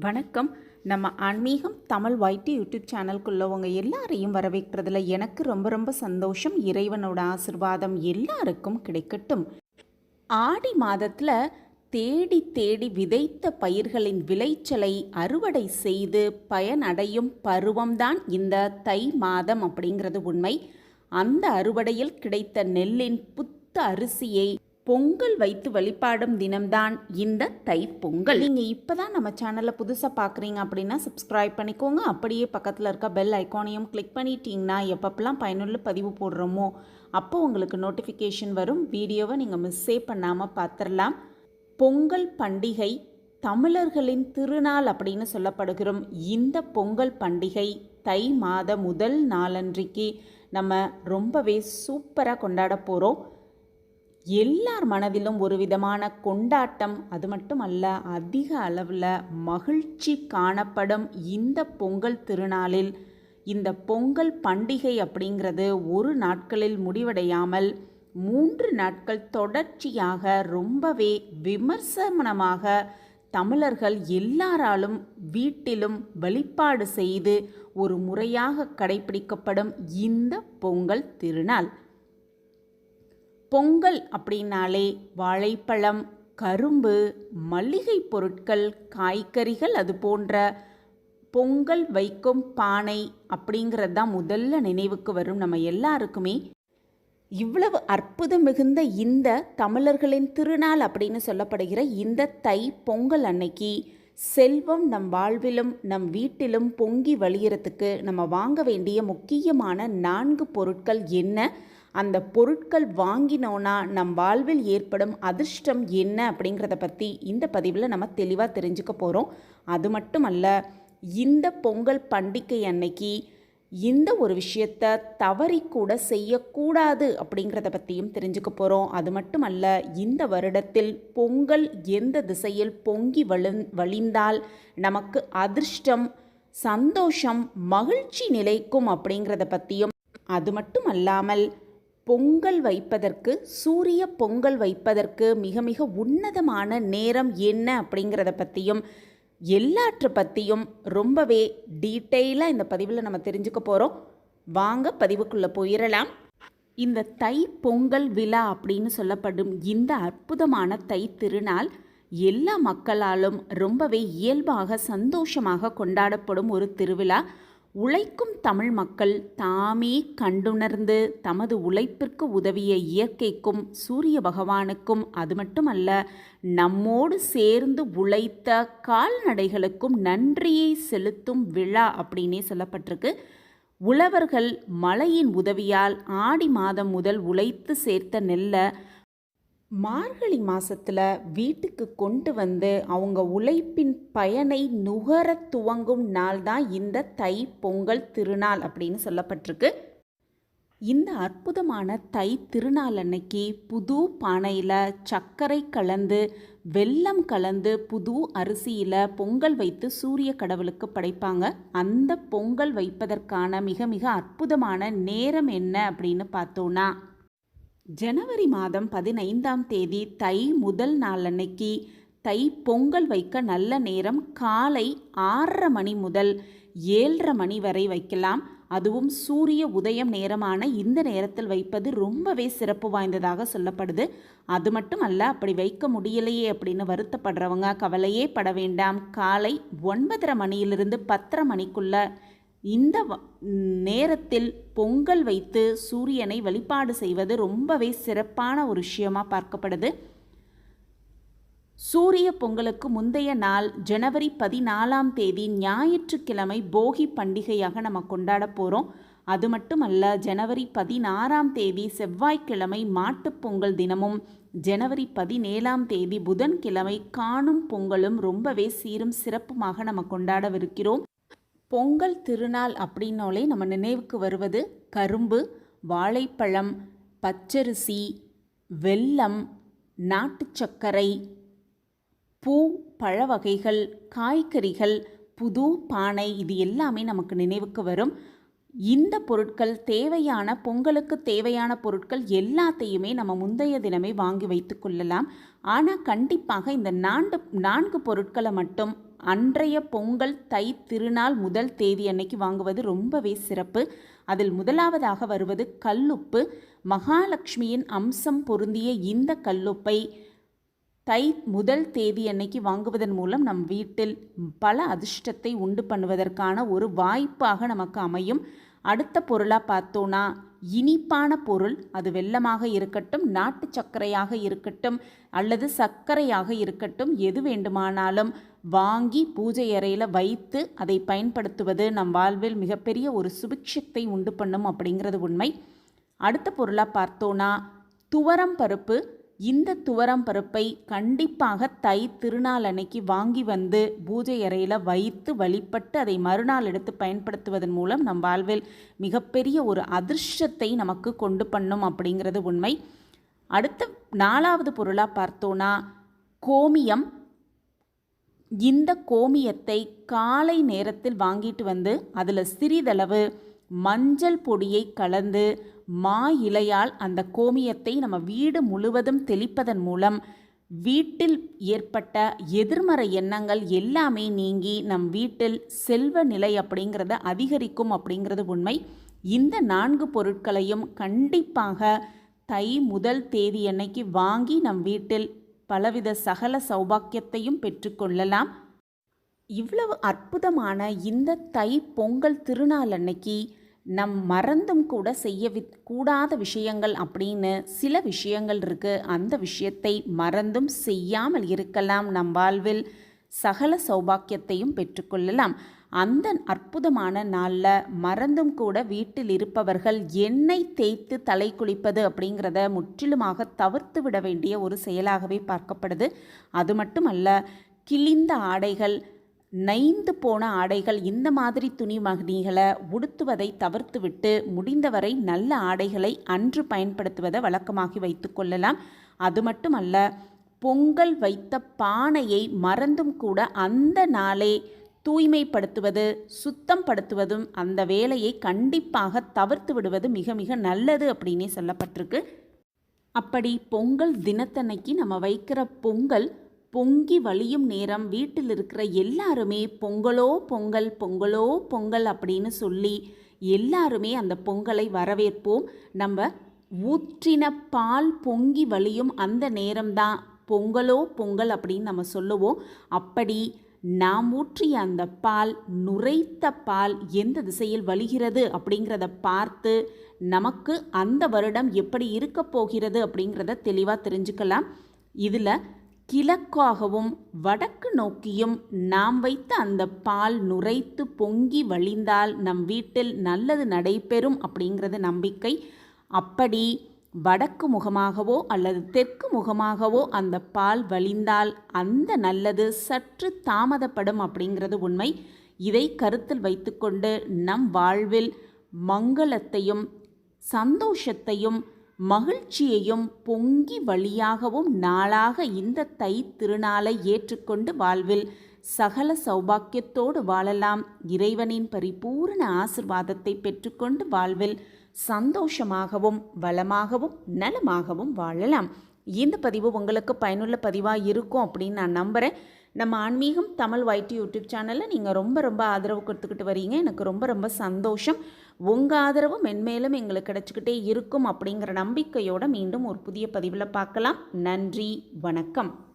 வணக்கம். நம்ம ஆன்மீகம் தமிழ் வைட்டி யூடியூப் சேனல்குள்ளவங்க எல்லாரையும் வரவேற்கிறதுல எனக்கு ரொம்ப ரொம்ப சந்தோஷம். இறைவனோட ஆசிர்வாதம் எல்லாருக்கும் கிடைக்கட்டும். ஆடி மாதத்தில் தேடி தேடி விதைத்த பயிர்களின் விளைச்சலை அறுவடை செய்து பயனடையும் பருவம்தான் இந்த தை மாதம் அப்படிங்கிறது உண்மை. அந்த அறுவடையில் கிடைத்த நெல்லின் புத்த அரிசியை பொங்கல் வைத்து வழிபாடும் தினம்தான் இந்த தை பொங்கல் நீங்கள் இப்போ தான் நம்ம சேனலை புதுசாக பார்க்குறீங்க அப்படின்னா சப்ஸ்கிரைப் பண்ணிக்கோங்க. அப்படியே பக்கத்தில் இருக்க பெல் ஐக்கானையும் கிளிக் பண்ணிட்டீங்கன்னா எப்பப்பெல்லாம் பயனுள்ள பதிவு போடுறோமோ அப்போ உங்களுக்கு நோட்டிஃபிகேஷன் வரும். வீடியோவை நீங்கள் மிஸ்ஸே பண்ணாமல் பார்த்துடலாம் பொங்கல் பண்டிகை தமிழர்களின் திருநாள் அப்படின்னு சொல்லப்படுகிறோம். இந்த பொங்கல் பண்டிகை தை மாத முதல் நாளன்றைக்கு நம்ம ரொம்பவே சூப்பராக கொண்டாட போகிறோம் எல்லார் மனதிலும் ஒரு விதமான கொண்டாட்டம் அது மட்டும் அல்ல அதிக அளவில் மகிழ்ச்சி காணப்படும் இந்த பொங்கல் திருநாளில். இந்த பொங்கல் பண்டிகை அப்படிங்கிறது ஒரு நாட்களில் முடிவடையாமல் மூன்று நாட்கள் தொடர்ச்சியாக ரொம்பவே விமர்சனமாக தமிழர்கள் எல்லாராலும் வீட்டிலும் வழிபாடு செய்து ஒரு முறையாக கடைபிடிக்கப்படும் இந்த பொங்கல் திருநாள். பொங்கல் அப்படின்னாலே வாழைப்பழம் கரும்பு மல்லிகை பொருட்கள் காய்கறிகள் அது போன்ற பொங்கல் வைக்கும் பானை அப்படிங்கிறது தான் முதல்ல நினைவுக்கு வரும். நம்ம எல்லாருக்குமே இவ்வளவு அற்புதம் மிகுந்த இந்த தமிழர்களின் திருநாள் அப்படின்னு சொல்லப்படுகிற இந்த தை பொங்கல் அன்னைக்கு செல்வம் நம் வாழ்விலும் நம் வீட்டிலும் பொங்கி வழியறதுக்கு நம்ம வாங்க வேண்டிய முக்கியமான நான்கு பொருட்கள் என்ன? அந்த பொருட்கள் வாங்கினோன்னா நம் வாழ்வில் ஏற்படும் அதிர்ஷ்டம் என்ன அப்படிங்கிறத பற்றி இந்த பதிவில் நம்ம தெளிவாக தெரிஞ்சுக்க போகிறோம் அது மட்டும் அல்ல இந்த பொங்கல் பண்டிகை அன்னைக்கு இந்த ஒரு விஷயத்த தவறி கூட செய்யக்கூடாது அப்படிங்கிறத பற்றியும் தெரிஞ்சுக்க போகிறோம் அது மட்டும் அல்ல இந்த வருடத்தில் பொங்கல் எந்த திசையில் பொங்கி வழி வழிந்தால் நமக்கு அதிர்ஷ்டம் சந்தோஷம் மகிழ்ச்சி நிலைக்கும் அப்படிங்கிறத பற்றியும் அது மட்டும் அல்லாமல் பொங்கல் வைப்பதற்கு சூரிய பொங்கல் வைப்பதற்கு மிக மிக உன்னதமான நேரம் என்ன அப்படிங்கிறத பற்றியும் எல்லாற்றை பற்றியும் ரொம்பவே டீட்டெயிலாக இந்த பதிவில் நம்ம தெரிஞ்சுக்க போகிறோம் வாங்க பதிவுக்குள்ளே போயிடலாம் இந்த தை பொங்கல் விழா அப்படின்னு சொல்லப்படும் இந்த அற்புதமான தை திருநாள் எல்லா மக்களாலும் ரொம்பவே இயல்பாக சந்தோஷமாக கொண்டாடப்படும் ஒரு திருவிழா. உழைக்கும் தமிழ் மக்கள் தாமே கண்டுணர்ந்து தமது உழைப்பிற்கு உதவிய இயற்கைக்கும் சூரிய பகவானுக்கும் அது மட்டுமல்ல நம்மோடு சேர்ந்து உழைத்த கால்நடைகளுக்கும் நன்றியை செலுத்தும் விழா அப்படின்னே சொல்லப்பட்டிருக்கு. உழவர்கள் மழையின் உதவியால் ஆடி மாதம் முதல் உழைத்து சேர்த்த நெல்லை மார்கழி மாசத்துல வீட்டுக்கு கொண்டு வந்து அவங்க உழைப்பின் பயனை நுகர துவங்கும் நாள் தான் இந்த தை பொங்கல் திருநாள் அப்படின்னு சொல்லப்பட்டிருக்கு. இந்த அற்புதமான தை திருநாள் அன்னைக்கு புது பானையில் சர்க்கரை கலந்து வெல்லம் கலந்து புது அரிசியில் பொங்கல் வைத்து சூரிய கடவுளுக்கு படைப்பாங்க. அந்த பொங்கல் வைப்பதற்கான மிக மிக அற்புதமான நேரம் என்ன அப்படின்னு பார்த்தோன்னா ஜனவரி மாதம் பதினைந்தாம் தேதி தை முதல் நாள் அன்னைக்கு தை பொங்கல் வைக்க நல்ல நேரம் காலை ஆறரை மணி முதல் ஏழரை மணி வரை வைக்கலாம். அதுவும் சூரிய உதயம் நேரமான இந்த நேரத்தில் வைப்பது ரொம்பவே சிறப்பு வாய்ந்ததாக சொல்லப்படுது. அது மட்டும் அல்ல அப்படி வைக்க முடியலையே அப்படின்னு வருத்தப்படுறவங்க கவலையே பட வேண்டாம். காலை ஒன்பதரை மணியிலிருந்து பத்தரை மணிக்குள்ள இந்த நேரத்தில் பொங்கல் வைத்து சூரியனை வழிபாடு செய்வது ரொம்பவே சிறப்பான ஒரு விஷயமாக பார்க்கப்படுது. சூரிய பொங்கலுக்கு முந்தைய நாள் ஜனவரி பதினாலாம் தேதி ஞாயிற்றுக்கிழமை போகி பண்டிகையாக நம்ம கொண்டாட போகிறோம் அது மட்டுமல்ல ஜனவரி பதினாறாம் தேதி செவ்வாய்க்கிழமை மாட்டுப்பொங்கல் தினமும் ஜனவரி பதினேழாம் தேதி புதன்கிழமை காணும் பொங்கலும் ரொம்பவே சீரும் சிறப்புமாக நம்ம கொண்டாடவிருக்கிறோம். பொங்கல் திருநாள் அப்படின்னாலே நம்ம நினைவுக்கு வருவது கரும்பு வாழைப்பழம் பச்சரிசி வெல்லம் நாட்டு சர்க்கரை பூ பழ வகைகள் காய்கறிகள் புது பானை இது எல்லாமே நமக்கு நினைவுக்கு வரும். இந்த பொருட்கள் தேவையான பொங்கலுக்கு தேவையான பொருட்கள் எல்லாத்தையுமே நம்ம முந்தைய தினமே வாங்கி வைத்து கொள்ளலாம். ஆனால் கண்டிப்பாக இந்த நான்கு நான்கு பொருட்களை மட்டும் அன்றைய பொங்கல் தை திருநாள் முதல் தேதி அன்னைக்கு வாங்குவது ரொம்பவே சிறப்பு. அதில் முதலாவதாக வருவது கல்லுப்பு. மகாலட்சுமியின் அம்சம் பொருந்திய இந்த கல்லுப்பை தை முதல் தேதி அன்னைக்கு வாங்குவதன் மூலம் நம் வீட்டில் பல அதிர்ஷ்டத்தை உண்டு பண்ணுவதற்கான ஒரு வாய்ப்பாக நமக்கு அமையும். அடுத்த பொருளாக பார்த்தோன்னா இனிப்பான பொருள் அது வெள்ளமாக இருக்கட்டும் நாட்டு சர்க்கரையாக இருக்கட்டும் அல்லது சர்க்கரையாக இருக்கட்டும் எது வேண்டுமானாலும் வாங்கி பூஜை அறையில் வைத்து அதை பயன்படுத்துவது நம் வாழ்வில் மிகப்பெரிய ஒரு சுபிக்ஷத்தை உண்டு பண்ணும் அப்படிங்கிறது உண்மை. அடுத்த பொருளாக பார்த்தோன்னா துவரம் பருப்பு இந்த துவரம் பருப்பை கண்டிப்பாக தை திருநாள் அன்னைக்கு வாங்கி வந்து பூஜை அறையில் வைத்து வழிபட்டு அதை மறுநாள் எடுத்து பயன்படுத்துவதன் மூலம் நம் வாழ்வில் மிகப்பெரிய ஒரு அதிர்ஷ்டத்தை நமக்கு கொண்டு பண்ணும் அப்படிங்கிறது உண்மை. அடுத்த நாலாவது பொருளாக பார்த்தோன்னா கோமியம். இந்த கோமியத்தை காலை நேரத்தில் வாங்கிட்டு வந்து அதில் சிறிதளவு மஞ்சள் பொடியை கலந்து மா இலையால் அந்த கோமியத்தை நம்ம வீடு முழுவதும் தெளிப்பதன் மூலம் வீட்டில் ஏற்பட்ட எதிர்மறை எண்ணங்கள் எல்லாமே நீங்கி நம் வீட்டில் செல்வ நிலை அப்படிங்கிறத அதிகரிக்கும் அப்படிங்கிறது உண்மை. இந்த நான்கு பொருட்களையும் கண்டிப்பாக தை முதல் தேதி அன்னைக்கு வாங்கி நம் வீட்டில் பலவித சகல சௌபாக்கியத்தையும் பெற்றுக்கொள்ளலாம் இவ்வளவு அற்புதமான இந்த தை பொங்கல் திருநாள் அன்னைக்கு நம் மறந்தும் கூட செய்ய கூடாத விஷயங்கள் அப்படின்னு சில விஷயங்கள் இருக்குது அந்த விஷயத்தை மறந்தும் செய்யாமல் இருக்கலாம் நம் வாழ்வில். சகல சௌபாக்கியத்தையும் பெற்றுக்கொள்ளலாம் அந்த அற்புதமான நாளில் மறந்தும் கூட வீட்டில் இருப்பவர்கள் எண்ணெய் தேய்த்து தலை குளிப்பது அப்படிங்கிறத முற்றிலுமாக தவிர்த்து விட வேண்டிய ஒரு செயலாகவே பார்க்கப்படுது. அது மட்டுமல்ல கிழிந்த ஆடைகள் நைந்து போன ஆடைகள் இந்த மாதிரி துணி மகனிகளை உடுத்துவதை தவிர்த்துவிட்டு முடிந்தவரை நல்ல ஆடைகளை அன்று பயன்படுத்துவதை வழக்கமாகி வைத்து கொள்ளலாம். அது மட்டுமல்ல பொங்கல் வைத்த பானையை மறந்தும் கூட அந்த நாளே தூய்மைப்படுத்துவது சுத்தம் படுத்துவதும் அந்த வேலையை கண்டிப்பாக தவிர்த்து விடுவது மிக மிக நல்லது அப்படின்னே சொல்லப்பட்டிருக்கு. அப்படி பொங்கல் தினத்தன்னைக்கு நம்ம வைக்கிற பொங்கல் பொங்கி வழியும் நேரம் வீட்டில் இருக்கிற எல்லாருமே பொங்கலோ பொங்கல் பொங்கலோ பொங்கல் அப்படின்னு சொல்லி எல்லாருமே அந்த பொங்கலை வரவேற்போம். நம்ம ஊற்றின பால் பொங்கி வழியும் அந்த நேரம்தான். பொங்கலோ பொங்கல் அப்படின்னு நம்ம சொல்லுவோம். அப்படி நாம் ஊற்றிய அந்த பால் நுரைத்த பால் எந்த திசையில் வழிகிறது அப்படிங்கிறத பார்த்து நமக்கு அந்த வருடம் எப்படி இருக்க போகிறது அப்படிங்கிறத தெளிவாக தெரிஞ்சுக்கலாம். இதில் கிழக்காகவும் வடக்கு நோக்கியும் நாம் வைத்த அந்த பால் நுரைத்து பொங்கி வழிந்தால் நம் வீட்டில் நல்லது நடைபெறும் அப்படிங்கிறது நம்பிக்கை. அப்படி வடக்கு முகமாகவோ அல்லது தெற்கு முகமாகவோ அந்த பால் வழிந்தால் அந்த நல்லது சற்று தாமதப்படும் அப்படிங்கிறது உண்மை. இதை கருத்தில் வைத்துக்கொண்டு நம் வாழ்வில் மங்களத்தையும் சந்தோஷத்தையும் மகிழ்ச்சியையும் பொங்கி வழியாகவும் நாளாக இந்த தை திருநாளை ஏற்றுக்கொண்டு வாழ்வில் சகல சௌபாக்கியத்தோடு வாழலாம். இறைவனின் பரிபூரண ஆசிர்வாதத்தை பெற்றுக்கொண்டு வாழ்வில் சந்தோஷமாகவும் வளமாகவும் நலமாகவும் வாழலாம். இந்த பதிவு உங்களுக்கு பயனுள்ள பதிவாக இருக்கும் அப்படின்னு நான் நம்புகிறேன் நம்ம ஆன்மீகம் தமிழ் வைட்டி யூடியூப் சேனலில் நீங்கள் ரொம்ப ரொம்ப ஆதரவு கொடுத்துக்கிட்டு வரீங்க. எனக்கு ரொம்ப ரொம்ப சந்தோஷம். உங்கள் ஆதரவு மென்மேலும் எங்களுக்கு கிடச்சிக்கிட்டே இருக்கும் அப்படிங்கிற நம்பிக்கையோடு மீண்டும் ஒரு புதிய பதிவில் பார்க்கலாம். நன்றி வணக்கம்.